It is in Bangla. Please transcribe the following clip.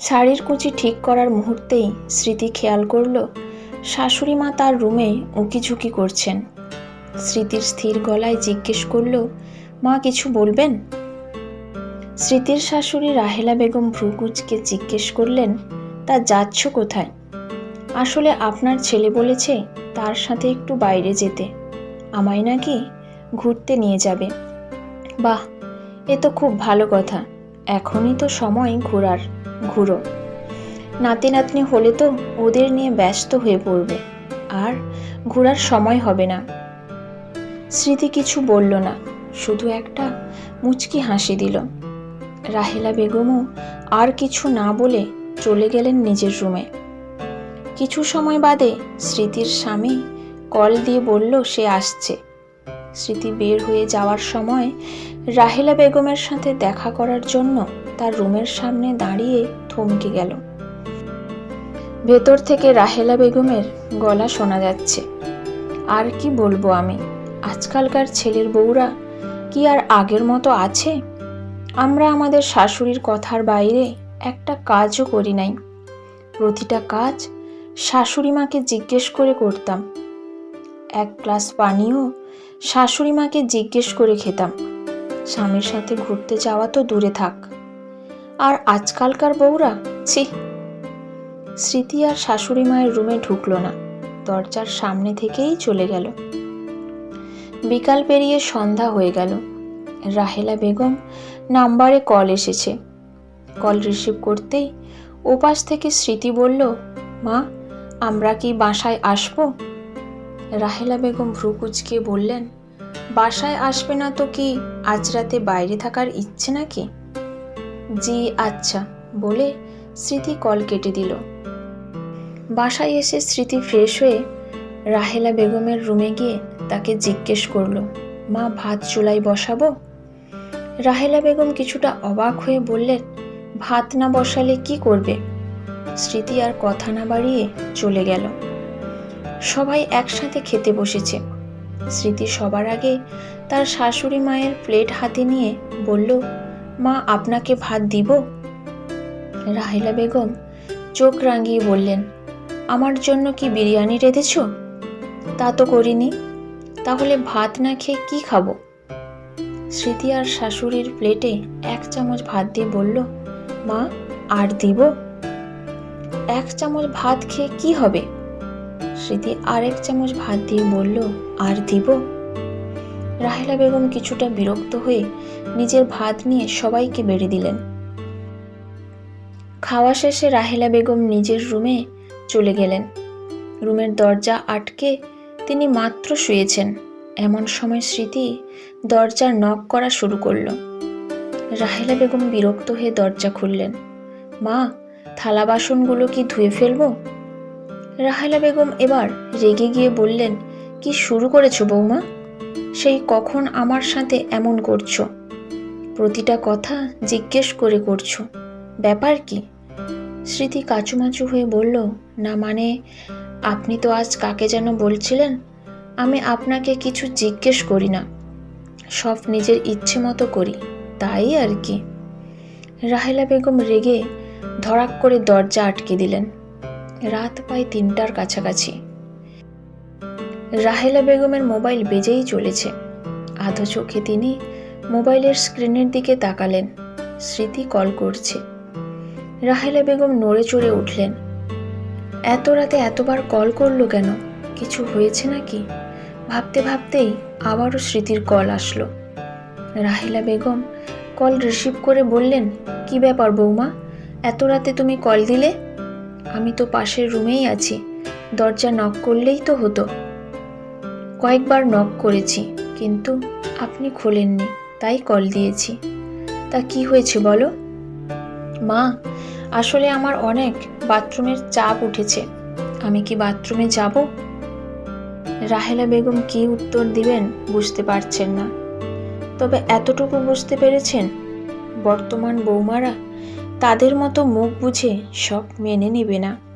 শাড়ির কুচি ঠিক করার মুহূর্তেই স্মৃতি খেয়াল করল, শাশুড়ি মা তার রুমে উঁকিঝুঁকি করছেন। স্মৃতির স্থির গলায় জিজ্ঞেস করল, মা, কিছু বলবেন? স্মৃতির শাশুড়ি রাহেলা বেগম ভ্রুকুচকে জিজ্ঞেস করলেন, তা যাচ্ছ কোথায়? আসলে আপনার ছেলে বলেছে তার সাথে একটু বাইরে যেতে। আমায় নাকি ঘুরতে নিয়ে যাবে। বাহ, এ তো খুব ভালো কথা। এখনই তো সময় ঘোরার, ঘুরো। নাতি নাতনি হলে তো ওদের নিয়ে ব্যস্ত হয়ে পড়বে, আর ঘোরার সময় হবে না। স্মৃতি কিছু বলল না, শুধু একটা মুচকি হাসি দিল। রাহেলা বেগমও আর কিছু না বলে চলে গেলেন নিজের রুমে। কিছু সময় বাদে স্মৃতির স্বামী কল দিয়ে বলল, সে আসছে। স্মৃতি বের হয়ে যাওয়ার সময় রাহেলা বেগমের সাথে দেখা করার জন্য তার রুমের সামনে দাঁড়িয়ে থমকে গেল। ভেতর থেকে রাহেলা বেগমের গলা শোনা যাচ্ছে। আর কি বলব আমি? আজকালকার ছেলের বউরা কি আর আগের মতো আছে? আমরা আমাদের শাশুড়ির কথার বাইরে একটা কাজও করি নাই। প্রতিটা কাজ শাশুড়ি মাকে জিজ্ঞেস করে করতাম। এক গ্লাস পানিও শাশুড়ি মাকে জিজ্ঞেস করে খেতাম। স্বামীর সাথে ঘুরতে যাওয়া তো দূরে থাক। আর আজকালকার বউরা, ছি। স্মৃতি আর শাশুড়ি মায়ের রুমে ঢুকলো না। দরজার সামনে থেকেই চলে গেল। বিকাল পেরিয়ে সন্ধ্যা হয়ে গেল। রাহেলা বেগম নাম্বারে কল এসেছে। কল রিসিভ করতেই ওপাশ থেকে স্মৃতি বলল, মা, আমরা কি বাসায় আসব? রাহেলা বেগম ভ্রু কুচকে বললেন, বাসায় আসবে না তো কি? আজ রাতে বাইরে থাকার ইচ্ছে নাকি? জি আচ্ছা বলে স্মৃতি কল কেটে দিল। বাসায় এসে স্মৃতি ফ্রেশ হয়ে রাহেলা বেগমের রুমে গিয়ে তাকে জিজ্ঞেস করল, মা, ভাত চুলাই বসাবো? রাহেলা বেগম কিছুটা অবাক হয়ে বললেন, ভাত না বসালে কি করবে? স্মৃতি আর কথা না বাড়িয়ে চলে গেল। সবাই একসাথে খেতে বসেছে। স্মৃতি সবার আগে তার শাশুড়ি মায়ের প্লেট হাতে নিয়ে বলল, মা, আপনাকে ভাত দিব? রাহেলা বেগম চোখ রাঙিয়ে বললেন, আমার জন্য কি বিরিয়ানি রেঁধেছ? তা তো করিনি। তাহলে ভাত না খেয়ে কি খাব? স্মৃতি আর শাশুড়ির প্লেটে এক চামচ ভাত দিয়ে বলল, মা, আর দিব? এক চামচ ভাত খেয়ে কি হবে? স্মৃতি আরেক চামচ ভাত দিয়ে বলল, আর দিব? রাহেলা বেগম কিছুটা বিরক্ত হয়ে নিজের ভাত নিয়ে সবাইকে বেড়ে দিলেন। খাওয়া শেষে রাহেলা বেগম নিজের রুমে চলে গেলেন। রুমের দরজা আটকে তিনি মাত্র শুয়েছেন। এমন সময় স্মৃতি দরজার নক করা শুরু করল। রাহেলা বেগম বিরক্ত হয়ে দরজা খুললেন। মা, থালা বাসনগুলো কি ধুয়ে ফেলব? রাহেলা বেগম এবার রেগে গিয়ে বললেন, কি শুরু করেছ বৌমা? সেই কখন আমার সাথে এমন করছ? প্রতিটা কথা জিজ্ঞেস করে করছ। ব্যাপার কি? স্মৃতি কাচুমাচু হয়ে বলল, না মানে আপনি তো আজ কাকে যেন বলছিলেন? আমি আপনাকে কিছু জিজ্ঞেস করি না। সব নিজের ইচ্ছে মতো করি, তাই আর কি? রাহেলা বেগম রেগে ধড়াক করে দরজা আটকে দিলেন। রাত প্রায় তিনটার কাছাকাছি। রাহেলা বেগমের মোবাইল বেজেই চলেছে। আধো চোখে তিনি মোবাইলের স্ক্রিনের দিকে তাকালেন। স্মৃতি কল করছে। রাহেলা বেগম নড়ে চড়ে উঠলেন। এত রাতে এতবার কল করল কেন? কিছু হয়েছে নাকি? ভাবতে ভাবতেই আবারও স্মৃতির কল আসলো। রাহেলা বেগম কল রিসিভ করে বললেন, কি ব্যাপার বৌমা? এত রাতে তুমি কল দিলে? আমি তো পাশের রুমেই আছি। দরজা নক করলেই তো হতো। কয়েকবার নক করেছি, কিন্তু আপনি খোলেননি, তাই কল দিয়েছি। তা কি হয়েছে বলো? মা, আসলে আমার অনেক বাথরুমের চাপ উঠেছে। আমি কি বাথরুমে যাব? রাহেলা বেগম কি উত্তর দিবেন বুঝতে পারছেন না। তবে এতটুকু বুঝতে পেরেছেন? বর্তমান বৌমারা তাদের মতো মুখ বুঝে সব মেনে নেবে না।